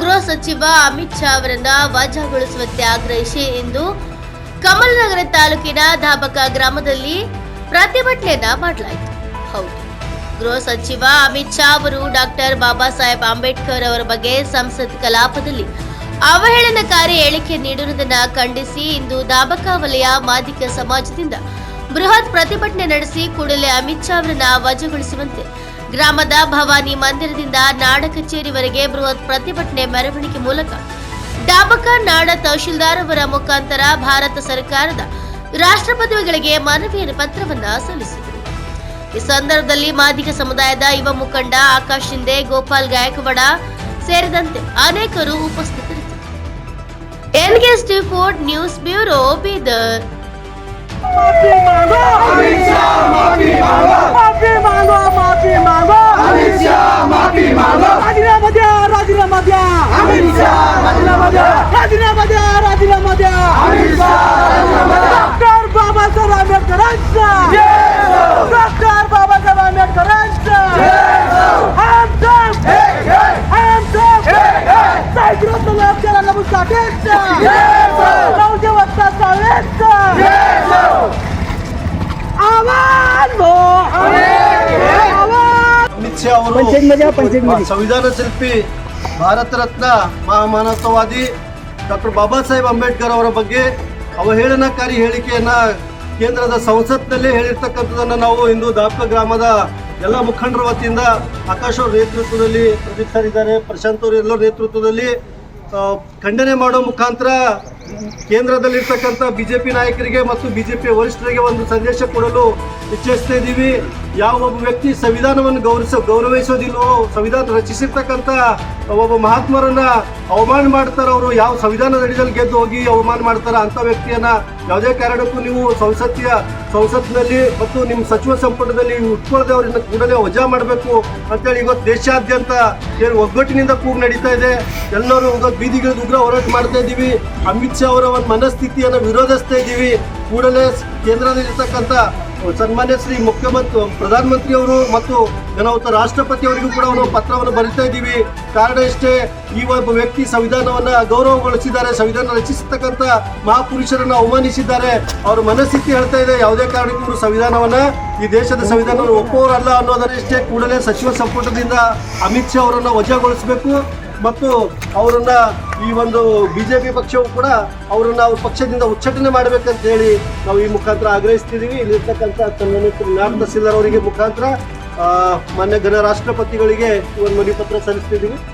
ಗೃಹ ಸಚಿವ ಅಮಿತ್ ಶಾ ಅವರನ್ನ ವಜಾಗೊಳಿಸುವಂತೆ ಆಗ್ರಹಿಸಿ ಇಂದು ಕಮಲನಗರ ತಾಲೂಕಿನ ಧಾಬಕ ಗ್ರಾಮದಲ್ಲಿ ಪ್ರತಿಭಟನೆಯನ್ನ ಮಾಡಲಾಯಿತು. ಹೌದು. ಗೃಹ ಸಚಿವ ಅಮಿತ್ ಶಾ ಅವರು ಡಾಕ್ಟರ್ ಬಾಬಾ ಸಾಹೇಬ್ ಅಂಬೇಡ್ಕರ್ ಅವರ ಬಗ್ಗೆ ಸಂಸತ್ ಕಲಾಪದಲ್ಲಿ ಅವಹೇಳನಕಾರಿ ಹೇಳಿಕೆ ನೀಡಿರುವುದನ್ನ ಖಂಡಿಸಿ ಇಂದು ದಾಬಕ ವಲಯ ಮಾದಿಕ ಸಮಾಜದಿಂದ ಬೃಹತ್ ಪ್ರತಿಭಟನೆ ನಡೆಸಿ ಕೂಡಲೇ ಅಮಿತ್ ಶಾ ಅವರನ್ನ ವಜಾಗೊಳಿಸುವಂತೆ ಗ್ರಾಮದ ಭವಾನಿ ಮಂದಿರದಿಂದ ನಾಡ ಕಚೇರಿವರೆಗೆ ಬೃಹತ್ ಪ್ರತಿಭಟನೆ ಮೆರವಣಿಗೆ ಮೂಲಕ ಡಾಬಕ ನಾಡ ತಹಶೀಲ್ದಾರ್ ಅವರ ಮುಖಾಂತರ ಭಾರತ ಸರ್ಕಾರದ ರಾಷ್ಟ್ರಪತಿಗಳಿಗೆ ಮನವಿಯ ಪತ್ರವನ್ನ ಸಲ್ಲಿಸಿದರು. ಈ ಸಂದರ್ಭದಲ್ಲಿ ಮಾದಿಗ ಸಮುದಾಯದ ಯುವ ಮುಖಂಡ ಆಕಾಶ್ ಶಿಂದೆ, ಗೋಪಾಲ್ ಗಾಯಕವಾಡ ಸೇರಿದಂತೆ ಅನೇಕರು ಉಪಸ್ಥಿತರಿದ್ದರು. ಎನ್ಗೆಸ್ ಫೋರ್ಟ್ ನ್ಯೂಸ್ ಬ್ಯೂರೋ ಬೀದರ್. द्या राजीनामा द्या राजीनामा द्या राजीनामा द्या डॉक्टर बाबासाहेब आंबेडकरांचा! डॉक्टर बाबासाहेब आंबेडकरांचा! पंचायत मध्ये पंचायत संविधान शिल्पी ಭಾರತ ರತ್ನ ಮಹಾಮಾನವತಾವಾದಿ ಡಾಕ್ಟರ್ ಬಾಬಾ ಸಾಹೇಬ್ ಅಂಬೇಡ್ಕರ್ ಅವರ ಬಗ್ಗೆ ಅವಹೇಳನಕಾರಿ ಹೇಳಿಕೆಯನ್ನು ಕೇಂದ್ರದ ಸಂಸತ್ನಲ್ಲೇ ಹೇಳಿರ್ತಕ್ಕಂಥದ್ದನ್ನು ನಾವು ಇಂದು ದಾಪ್ಕ ಗ್ರಾಮದ ಎಲ್ಲ ಮುಖಂಡರ ವತಿಯಿಂದ ಆಕಾಶ್ ಅವ್ರ ನೇತೃತ್ವದಲ್ಲಿ ಪ್ರದೀಪ್ ಸರ್ ಇದ್ದಾರೆ, ಪ್ರಶಾಂತ್ ಅವ್ರ ಎಲ್ಲರ ನೇತೃತ್ವದಲ್ಲಿ ಖಂಡನೆ ಮಾಡೋ ಮುಖಾಂತರ ಕೇಂದ್ರದಲ್ಲಿರ್ತಕ್ಕಂಥ ಬಿಜೆಪಿ ನಾಯಕರಿಗೆ ಮತ್ತು ಬಿಜೆಪಿ ವರಿಷ್ಠರಿಗೆ ಒಂದು ಸಂದೇಶ ಕೊಡಲು ಇಚ್ಛಿಸ್ತಾ ಇದ್ದೀವಿ ಯಾವ ಒಬ್ಬ ವ್ಯಕ್ತಿ ಸಂವಿಧಾನವನ್ನು ಗೌರವಿಸ, ಗೌರವಿಸೋದಿಲ್ವೋ, ಸಂವಿಧಾನ ರಚಿಸಿರ್ತಕ್ಕಂಥ ಒಬ್ಬ ಮಹಾತ್ಮರನ್ನ ಅವಮಾನ ಮಾಡ್ತಾರ ಅವರು, ಯಾವ ಸಂವಿಧಾನದ ಅಡಿಯಲ್ಲಿ ಗೆದ್ದು ಹೋಗಿ ಅವಮಾನ ಮಾಡ್ತಾರ ಅಂತ ವ್ಯಕ್ತಿಯನ್ನ ಯಾವುದೇ ಕಾರಣಕ್ಕೂ ನೀವು ಸಂಸತ್ತಿಯ, ಸಂಸತ್ನಲ್ಲಿ ಮತ್ತು ನಿಮ್ಮ ಸಚಿವ ಸಂಪುಟದಲ್ಲಿ ಉಟ್ಕೊಳ್ಳದೆ ಅವರನ್ನ ಕೂಡಲೇ ವಜಾ ಮಾಡಬೇಕು ಅಂತೇಳಿ ಇವತ್ತು ದೇಶಾದ್ಯಂತ ಏನು ಒಗ್ಗಟ್ಟಿನಿಂದ ಕೂಗ್ ನಡೀತಾ ಇದೆ. ಎಲ್ಲರೂ ಇವತ್ತು ಬೀದಿಗಿಳಿದು ಉಗ್ರ ಹೋರಾಟ ಮಾಡ್ತಾ ಇದ್ದೀವಿ. ಅಮಿತ್ ಶಾ ಅವರ ಒಂದು ಮನಸ್ಥಿತಿಯನ್ನು ವಿರೋಧಿಸ್ತಾ ಇದ್ದೀವಿ. ಕೂಡಲೇ ಕೇಂದ್ರದಲ್ಲಿರ್ತಕ್ಕಂಥ ಸನ್ಮಾನ್ಯ ಶ್ರೀ ಮುಖ್ಯಮಂತ್ರಿ, ಪ್ರಧಾನಮಂತ್ರಿ ಅವರು ಮತ್ತು ನಾವು ರಾಷ್ಟ್ರಪತಿ ಅವರಿಗೂ ಕೂಡ ಒಂದು ಪತ್ರವನ್ನು ಬರಿತಾ ಇದ್ದೀವಿ. ಕಾರಣ ಇಷ್ಟೇ, ಈ ಒಬ್ಬ ವ್ಯಕ್ತಿ ಸಂವಿಧಾನವನ್ನ ಗೌರವಗೊಳಿಸಿದ್ದಾರೆ. ಸಂವಿಧಾನ ರಚಿಸತಕ್ಕಂಥ ಮಹಾಪುರುಷರನ್ನು ಅವಮಾನಿಸಿದ್ದಾರೆ. ಅವರ ಮನಸ್ಥಿತಿ ಹೇಳ್ತಾ ಇದೆ. ಯಾವುದೇ ಕಾರಣಕ್ಕೂ ಇವರು ಸಂವಿಧಾನವನ್ನ ಈ ದೇಶದ ಸಂವಿಧಾನವನ್ನು ಒಪ್ಪುವವರಲ್ಲ ಅನ್ನೋದನ್ನಷ್ಟೇ ಕೂಡಲೇ ಸಚಿವ ಸಂಪುಟದಿಂದ ಅಮಿತ್ ಶಾ ಅವರನ್ನ ವಜಾಗೊಳಿಸಬೇಕು. ಮತ್ತು ಅವರನ್ನ ಈ ಒಂದು ಬಿಜೆಪಿ ಪಕ್ಷವು ಕೂಡ ಅವರನ್ನ ಅವ್ರ ಪಕ್ಷದಿಂದ ಉಚ್ಚಟನೆ ಮಾಡಬೇಕಂತ ಹೇಳಿ ನಾವು ಈ ಮುಖಾಂತರ ಆಗ್ರಹಿಸ್ತಿದ್ದೀವಿ. ಇಲ್ಲಿರ್ತಕ್ಕಂಥ ತನ್ನ ನಾಡ್ ತಹಸೀಲ್ದಾರ್ ಅವರಿಗೆ ಮುಖಾಂತರ ಮಾನ್ಯ ಗಣರಾಷ್ಟ್ರಪತಿಗಳಿಗೆ ಒಂದು ಮನವಿ ಪತ್ರ ಸಲ್ಲಿಸ್ತಿದ್ದೀವಿ.